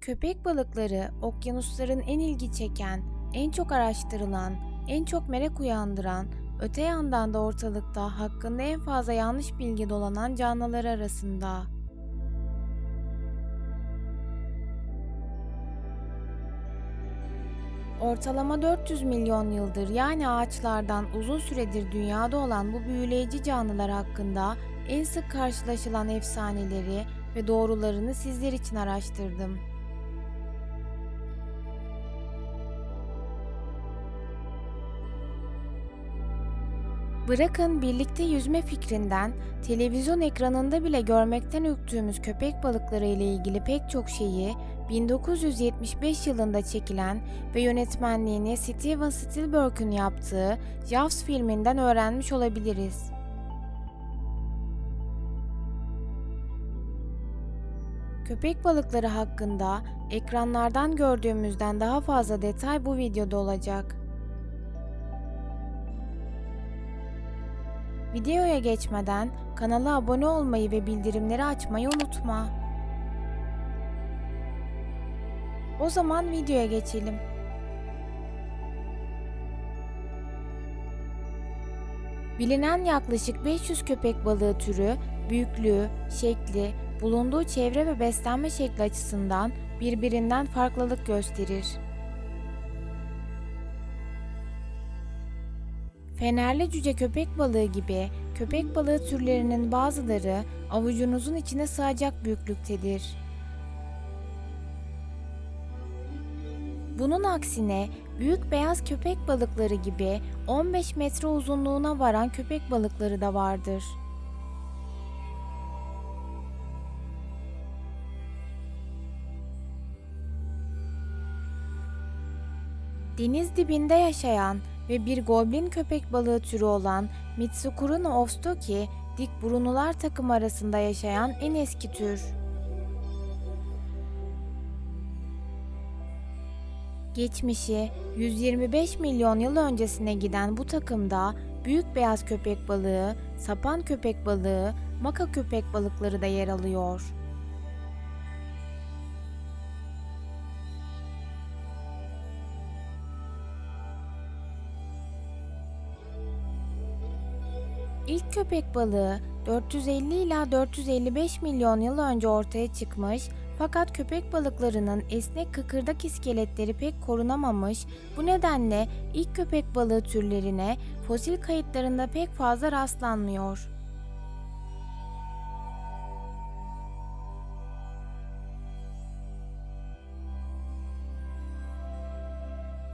Köpek balıkları okyanusların en ilgi çeken, en çok araştırılan, en çok merak uyandıran, öte yandan da ortalıkta hakkında en fazla yanlış bilgi dolanan canlılar arasında. Ortalama 400 milyon yıldır yani ağaçlardan uzun süredir dünyada olan bu büyüleyici canlılar hakkında en sık karşılaşılan efsaneleri ve doğrularını sizler için araştırdım. Bırakın birlikte yüzme fikrinden, televizyon ekranında bile görmekten ürktüğümüz köpek balıkları ile ilgili pek çok şeyi 1975 yılında çekilen ve yönetmenliğini Steven Spielberg'ün yaptığı Jaws filminden öğrenmiş olabiliriz. Köpek balıkları hakkında ekranlardan gördüğümüzden daha fazla detay bu videoda olacak. Videoya geçmeden kanala abone olmayı ve bildirimleri açmayı unutma. O zaman videoya geçelim. Bilinen yaklaşık 500 köpek balığı türü büyüklüğü, şekli, bulunduğu çevre ve beslenme şekli açısından birbirinden farklılık gösterir. Fenerli cüce köpek balığı gibi köpek balığı türlerinin bazıları avucunuzun içine sığacak büyüklüktedir. Bunun aksine büyük beyaz köpek balıkları gibi 15 metre uzunluğuna varan köpek balıkları da vardır. Deniz dibinde yaşayan ve bir goblin köpek balığı türü olan Mitsukuruna ovstoki, dik burunlular takım arasında yaşayan en eski tür. Geçmişi 125 milyon yıl öncesine giden bu takımda büyük beyaz köpek balığı, sapan köpek balığı, maka köpek balıkları da yer alıyor. Köpek balığı 450 ila 455 milyon yıl önce ortaya çıkmış fakat köpek balıklarının esnek kıkırdak iskeletleri pek korunamamış. Bu nedenle ilk köpek balığı türlerine fosil kayıtlarında pek fazla rastlanmıyor.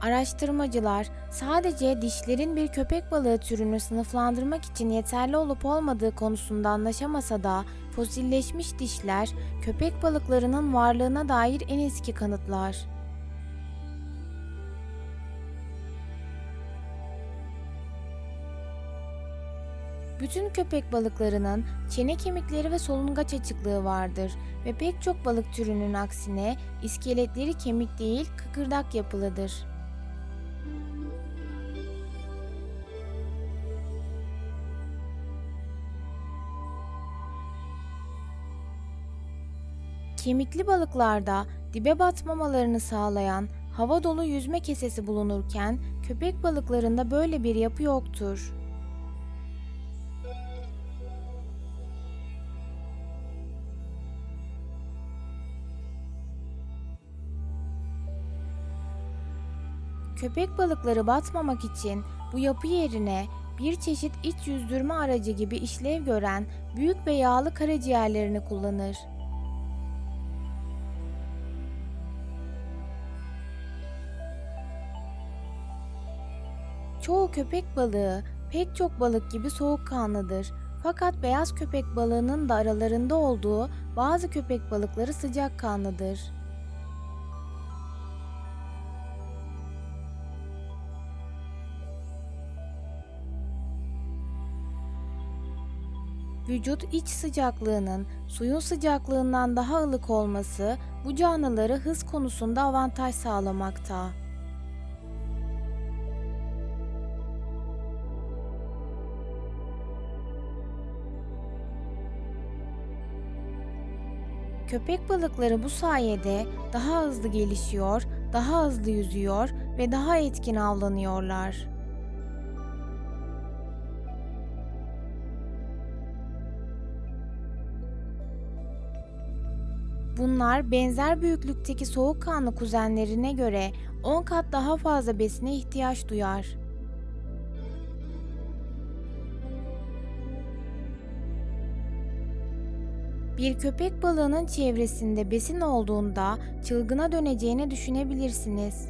Araştırmacılar sadece dişlerin bir köpek balığı türünü sınıflandırmak için yeterli olup olmadığı konusunda anlaşamasa da fosilleşmiş dişler köpek balıklarının varlığına dair en eski kanıtlar. Bütün köpek balıklarının çene kemikleri ve solungaç açıklığı vardır ve pek çok balık türünün aksine iskeletleri kemik değil kıkırdak yapılıdır. Kemikli balıklarda dibe batmamalarını sağlayan hava dolu yüzme kesesi bulunurken köpek balıklarında böyle bir yapı yoktur. Köpek balıkları batmamak için bu yapı yerine bir çeşit iç yüzdürme aracı gibi işlev gören büyük ve yağlı karaciğerlerini kullanır. Çoğu köpek balığı pek çok balık gibi soğukkanlıdır. Fakat beyaz köpek balığının da aralarında olduğu bazı köpek balıkları sıcakkanlıdır. Vücut iç sıcaklığının suyun sıcaklığından daha ılık olması bu canlıları hız konusunda avantaj sağlamakta. Köpek balıkları bu sayede daha hızlı gelişiyor, daha hızlı yüzüyor ve daha etkin avlanıyorlar. Bunlar benzer büyüklükteki soğukkanlı kuzenlerine göre 10 kat daha fazla besine ihtiyaç duyar. Bir köpek balığının çevresinde besin olduğunda çılgına döneceğini düşünebilirsiniz.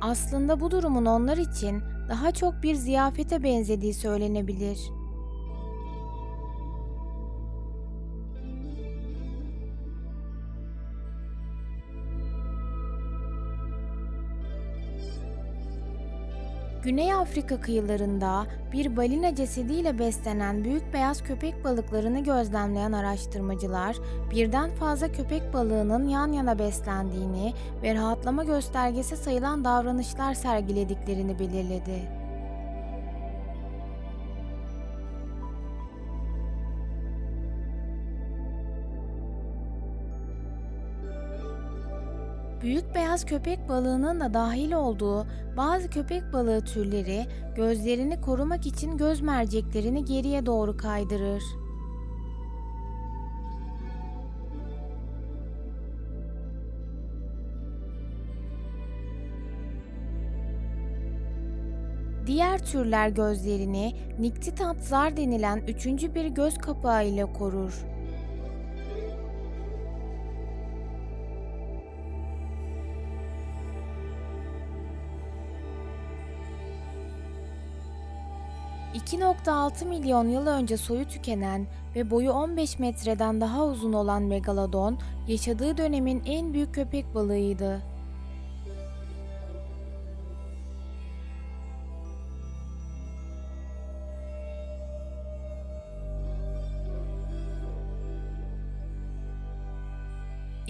Aslında bu durumun onlar için daha çok bir ziyafete benzediği söylenebilir. Güney Afrika kıyılarında bir balina cesediyle beslenen büyük beyaz köpek balıklarını gözlemleyen araştırmacılar, birden fazla köpek balığının yan yana beslendiğini ve rahatlama göstergesi sayılan davranışlar sergilediklerini belirledi. Büyük beyaz köpek balığının da dahil olduğu bazı köpek balığı türleri gözlerini korumak için göz merceklerini geriye doğru kaydırır. Diğer türler gözlerini niktitat zar denilen üçüncü bir göz kapağı ile korur. 2.6 milyon yıl önce soyu tükenen ve boyu 15 metreden daha uzun olan megalodon, yaşadığı dönemin en büyük köpek balığıydı.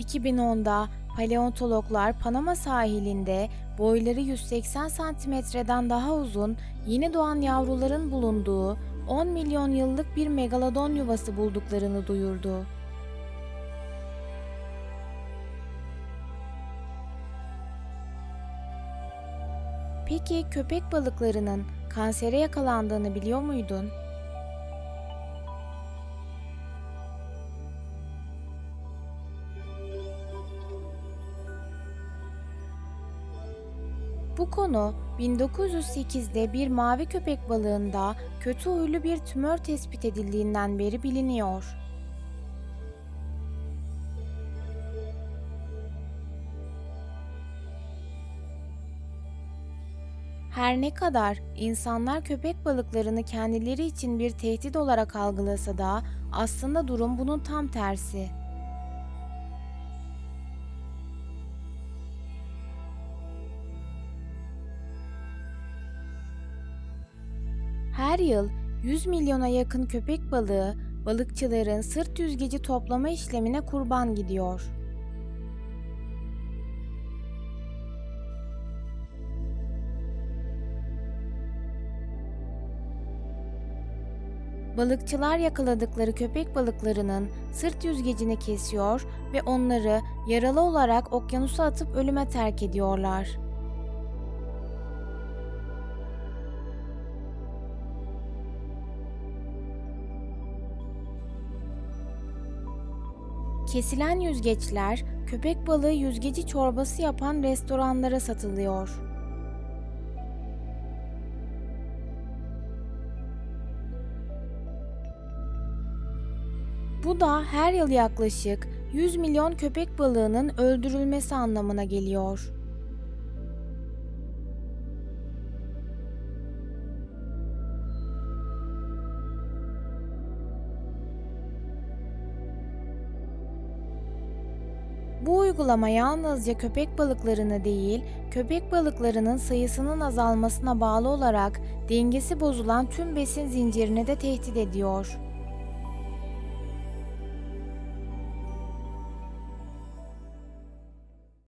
...2010'da paleontologlar Panama sahilinde boyları 180 santimetreden daha uzun yeni doğan yavruların bulunduğu 10 milyon yıllık bir megalodon yuvası bulduklarını duyurdu. Peki köpek balıklarının kansere yakalandığını biliyor muydun? Bu konu 1908'de bir mavi köpek balığında kötü huylu bir tümör tespit edildiğinden beri biliniyor. Her ne kadar insanlar köpek balıklarını kendileri için bir tehdit olarak algılasa da aslında durum bunun tam tersi. Her yıl 100 milyona yakın köpek balığı balıkçıların sırt yüzgeci toplama işlemine kurban gidiyor. Balıkçılar yakaladıkları köpek balıklarının sırt yüzgecini kesiyor ve onları yaralı olarak okyanusa atıp ölüme terk ediyorlar. Kesilen yüzgeçler köpek balığı yüzgeci çorbası yapan restoranlara satılıyor. Bu da her yıl yaklaşık 100 milyon köpek balığının öldürülmesi anlamına geliyor. Bu uygulama yalnızca köpek balıklarını değil, köpek balıklarının sayısının azalmasına bağlı olarak dengesi bozulan tüm besin zincirini de tehdit ediyor.